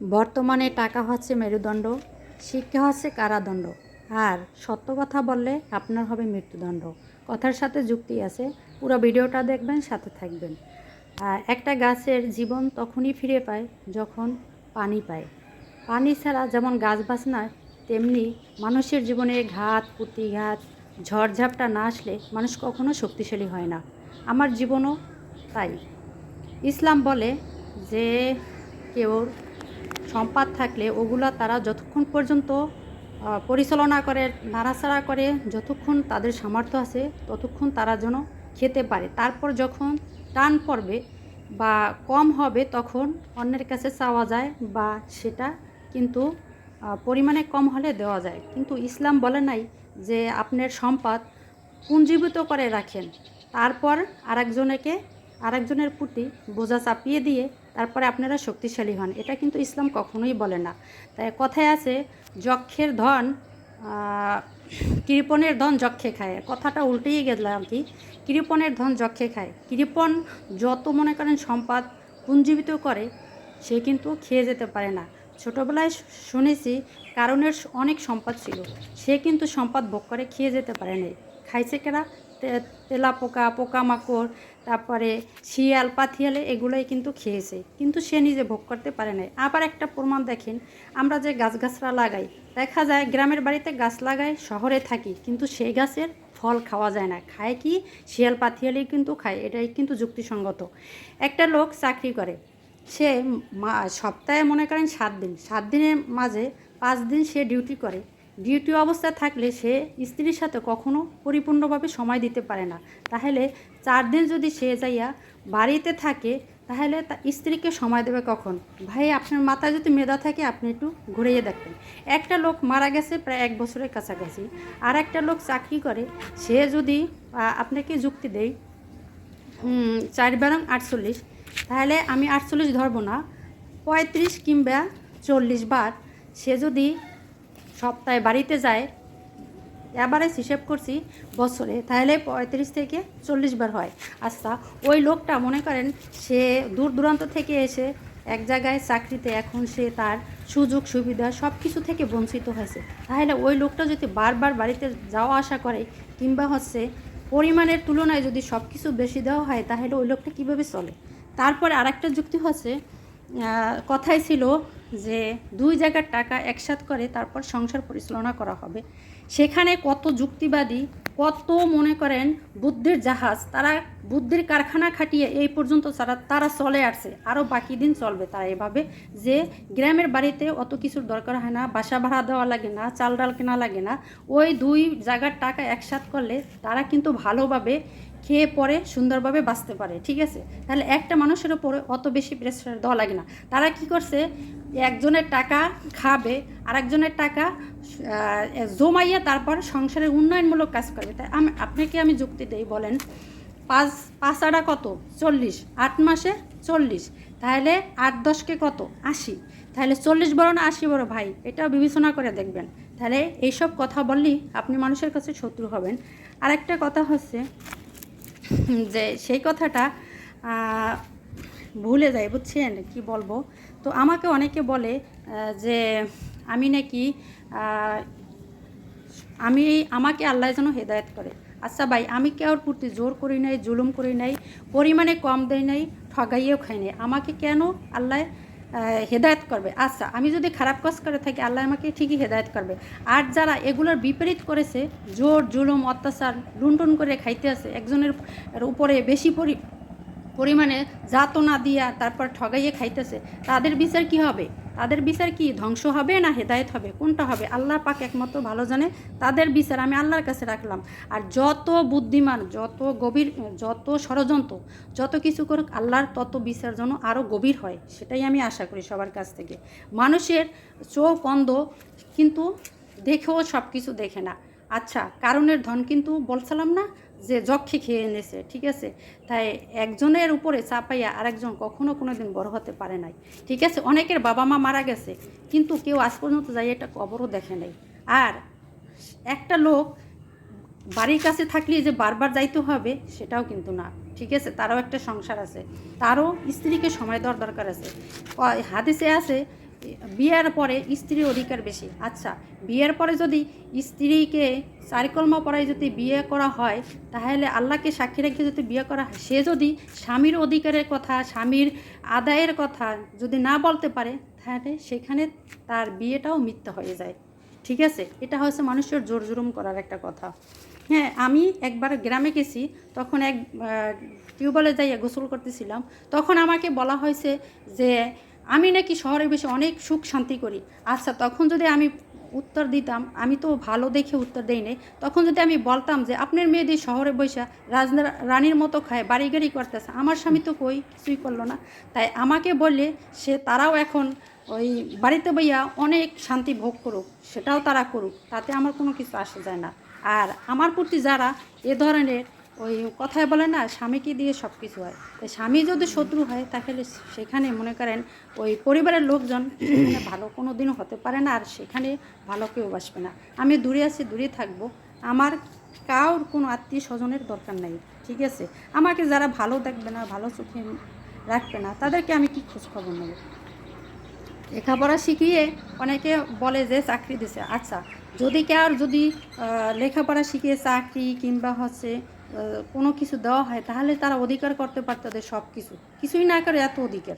বর্তমানে টাকা হচ্ছে মেরুদণ্ড, শিক্ষা হচ্ছে কারাদণ্ড। আর সত্য কথা বললে আপনার হবে মৃত্যুদণ্ড। কথার সাথে যুক্তি আছে, পুরো ভিডিওটা দেখবেন, সাথে থাকবেন। একটা গাছের জীবন তখনই ফিরে পায় যখন পানি পায়। পানি ছাড়া যেমন গাছ বাঁচনায় তেমনি মানুষের জীবনে ঘাত প্রতিঘাত ঝড়ঝাপটা না আসলে মানুষ কখনো শক্তিশালী হয় না। আমার জীবনও তাই। ইসলাম বলে যে, কেউ সম্পাদ থাকলে ওগুলা তারা যতক্ষণ পর্যন্ত পরিচালনা করে, নাড়াচাড়া করে, যতক্ষণ তাদের সামর্থ্য আছে, ততক্ষণ তারা যেন খেতে পারে। তারপর যখন টান পড়বে বা কম হবে তখন অন্যের কাছে চাওয়া যায় বা সেটা কিন্তু পরিমাণে কম হলে দেওয়া যায়। কিন্তু ইসলাম বলে নাই যে আপনার সম্পদ পুঞ্জীভূত করে রাখেন। তারপর আরেকজনেকে, আরেকজনের প্রতি বোঝা চাপিয়ে দিয়ে তারপরে আপনারা শক্তিশালী হন। এটা কিন্তু ইসলাম কখনোই বলে না। তাই কথায় আছে, যক্ষের ধন কৃপণের ধন যক্ষে খায়। কথাটা উল্টেই গেলাম কি। কৃপণের ধন যক্ষে খায়। কৃপণ যত মনে করেন সম্পদ পুঞ্জীবিত করে, সে কিন্তু খেয়ে যেতে পারে না। ছোটোবেলায় শুনেছি কারণের অনেক সম্পদ ছিল। সে কিন্তু সম্পদ ভোগ করে খেয়ে যেতে পারে নাই। খাইছে তে- তেলা পোকা পোকামাকড়, তারপরে শিয়াল, পাথিয়ালে এগুলোই কিন্তু খেয়েছে। কিন্তু সে নিজে ভোগ করতে পারে নাই। আবার একটা প্রমাণ দেখেন, আমরা যে গাছগাছরা লাগাই, দেখা যায় গ্রামের বাড়িতে গাছ লাগাই শহরে থাকি, কিন্তু সেই গাছের ফল খাওয়া যায় না। খায় কি? শিয়াল, পাথিয়ালেই কিন্তু খায়, এটাই কিন্তু যুক্তিসঙ্গত। একটা লোক চাকরি করে, সে সপ্তাহে মনে করেন সাত দিন, সাত দিনের মাঝে পাঁচ দিন সে ডিউটি করে। ডিউটি অবস্থায় থাকলে সে স্ত্রীর সাথে কখনো পরিপূর্ণভাবে সময় দিতে পারে না। তাহলে চার দিন যদি সে যাইয়া বাড়িতে থাকে, তাহলে তা স্ত্রীকে সময় দেবে কখন? ভাই, আপনার মাথায় যদি মেধা থাকে, আপনি একটু ঘুরিয়ে দেখবেন। একটা লোক মারা গেছে প্রায় এক বছরের কাছাকাছি। আর একটা লোক চাকরি করে। সে যদি আপনাকে যুক্তি দেয় চার বারং আটচল্লিশ, তাহলে আমি আটচল্লিশ ধরবো না, পঁয়ত্রিশ কিংবা চল্লিশ বার। সে যদি সপ্তাহে বাড়িতে যায় এবারে হিসেব করছি বছরে, তাহলে পঁয়ত্রিশ থেকে চল্লিশ বার হয়। আচ্ছা ওই লোকটা মনে করেন সে দূর দূরান্ত থেকে এসে এক জায়গায় চাকরিতে, এখন সে তার সুযোগ সুবিধা সব কিছু থেকে বঞ্চিত হয়েছে। তাহলে ওই লোকটা যদি বারবার বাড়িতে যাওয়া আসা করে, কিংবা হচ্ছে পরিমাণের তুলনায় যদি সব কিছু বেশি দেওয়া হয়, তাহলে ওই লোকটা কীভাবে চলে? তারপরে আরেকটা যুক্তি হচ্ছে কথাই ছিল যে দুই জায়গার টাকা একসাথ করে তারপর সংসার পরিচালনা করা হবে। সেখানে কত যুক্তিবাদী, কত মনে করেন বুদ্ধির জাহাজ, তারা বুদ্ধির কারখানা খাটিয়ে এই পর্যন্ত তারা তারা চলে আসছে। আরও বাকি দিন চলবে তারা এভাবে যে গ্রামের বাড়িতে অত কিছুর দরকার হয় না, বাসা ভাড়া দেওয়া লাগে না, চাল ডাল কেনা লাগে না। ওই দুই জায়গার টাকা একসাথ করলে তারা কিন্তু ভালোভাবে খেয়ে পরে সুন্দরভাবে বাঁচতে পারে, ঠিক আছে? তাহলে একটা মানুষের ওপরে অত বেশি প্রেশার দেওয়া লাগে না। তারা কি করছে? একজনের টাকা খাবে, আরেকজনের টাকা জমাইয়া তারপর সংসারের উন্নয়নমূলক কাজ করবে তাই আমি, আপনাকে আমি যুক্তি দেই, বলেন, পাঁচ পাঁচ আড়া কত? চল্লিশ। আট মাসে চল্লিশ। তাহলে আট দশকে কত? আশি। তাহলে চল্লিশ বড় না আশি বড়? ভাই, এটাও বিবেচনা করে দেখবেন। তাহলে এইসব কথা বললেই আপনি মানুষের কাছে শত্রু হবেন। আরেকটা কথা হচ্ছে যে সেই কথাটা ভুলে যায় বুঝছেন? কি বলব? তো আমাকে অনেকে বলে যে আমি নাকি আমি, আমাকে আল্লাহ যেন হেদায়েত করে। আচ্ছা ভাই, আমি কেউর প্রতি জোর করি নাই, জুলুম করি নাই, পরিমাণে কম দেয় নাই, ঠগাইয়েও খাই নাই? আমাকে কেন আল্লাহ হেদায়েত করবে। আচ্ছা আমি যদি খারাপ কাজ করে থাকি, আল্লাহ আমাকে ঠিকই হেদায়ত করবে। আর যারা এগুলোর বিপরীত করেছে, জোর, জুলুম, অত্যাচার, লুণ্ঠন করে খাইতে আছে, একজনের উপরে বেশি পরি, পরিমাণে যাতনা দিয়া তারপর ঠগাইয়ে খাইতেছে, তাদের বিচার কি হবে? তাদের বিচার কি, ধ্বংস হবে না হেদায়েত হবে? কোনটা হবে? আল্লাহ পাক একমাত্র ভালো জানে, তাদের বিচার আমি আল্লাহর কাছে রাখলাম। আর যত বুদ্ধিমান, যত গভীর, যত ষড়যন্ত্র, যত কিছু করুক, আল্লাহর তত বিচার যেন আরও গভীর হয়, সেটাই আমি আশা করি সবার কাছ থেকে। মানুষের চোখ অন্ধ, কিন্তু দেখেও সব কিছু দেখে না। আচ্ছা কারণের ধন কিন্তু বলছিলাম না? যে যক্ষে খেয়ে এনেছে, ঠিক আছে? তাই একজনের উপরে চাপাইয়া আরেকজন কখনো কোনো দিন বড় হতে পারে নাই, ঠিক আছে? অনেকের বাবা মা মারা গেছে, কিন্তু কেউ আজ পর্যন্ত যাই এটা কবরও দেখে নাই। আর একটা লোক বাড়ির কাছে থাকলে যে বারবার যাইতে হবে, সেটাও কিন্তু না, ঠিক আছে? তারও একটা সংসার আছে, তারও স্ত্রীকে সময় দেওয়ার দরকার আছে। হাদিসে আছে বিয়ের পরে স্ত্রীর অধিকার বেশি। আচ্ছা বিয়ের পরে যদি স্ত্রীকে চারিকলমা পড়ায় যদি বিয়ে করা হয়, তাহলে আল্লাহকে সাক্ষী রেখে যদি বিয়ে করা হয়, সে যদি স্বামীর অধিকারের কথা, স্বামীর আদায়ের কথা যদি না বলতে পারে, তাহলে সেখানে তার বিয়েটাও মিথ্যা হয়ে যায়। ঠিক আছে? এটা হচ্ছে মানুষের জোর জুলুম করার একটা কথা। হ্যাঁ আমি একবার গ্রামে গেছি, তখন এক টিউবওয়েলে যাইয়া গোসল করতেছিলাম। তখন আমাকে বলা হয়েছে যে আমি নাকি শহরে বেশি অনেক সুখ শান্তি করি। আচ্ছা তখন যদি আমি উত্তর দিতাম, আমি তো ভালো দেখে উত্তর দেই নাই তখন যদি আমি বলতাম যে, আপনার মেয়েদের শহরে বৈশা রাজ রানীর মতো খায় বাড়ি গাড়ি করতেছে, আমার স্বামী তো কই, কিছুই করল না। তাই আমাকে বললে, সে তারাও এখন ওই বাড়িতে বইয়া অনেক শান্তি ভোগ করুক, সেটাও তারা করুক, তাতে আমার কোনো কিছু আসে যায় না। আর আমার প্রতি যারা এ ধরনের ওই কথায় বলে না, স্বামীকে দিয়ে সব কিছু হয়। তাই স্বামী যদি শত্রু হয়, তাহলে সেখানে মনে করেন ওই পরিবারের লোকজন ভালো কোনো দিনও হতে পারে না, আর সেখানে ভালো কেউ বাসবে না। আমি দূরে আছি, দূরে থাকব। আমার কাউর কোনো আত্মীয় স্বজনের দরকার নাই, ঠিক আছে? আমাকে যারা ভালো দেখবে না, ভালো চোখে রাখবে না, তাদেরকে আমি কি খোঁজ খবর নেব? লেখাপড়া শিখিয়ে অনেকে বলে যে চাকরি দিছে। আচ্ছা যদি কার যদি লেখাপড়া শিখিয়ে চাকরি কিংবা হচ্ছে কোনো কিছু দেওয়া হয়, তাহলে তারা অধিকার করতে পারত তাদের সব কিছু কিছুই না করে এত অধিকার।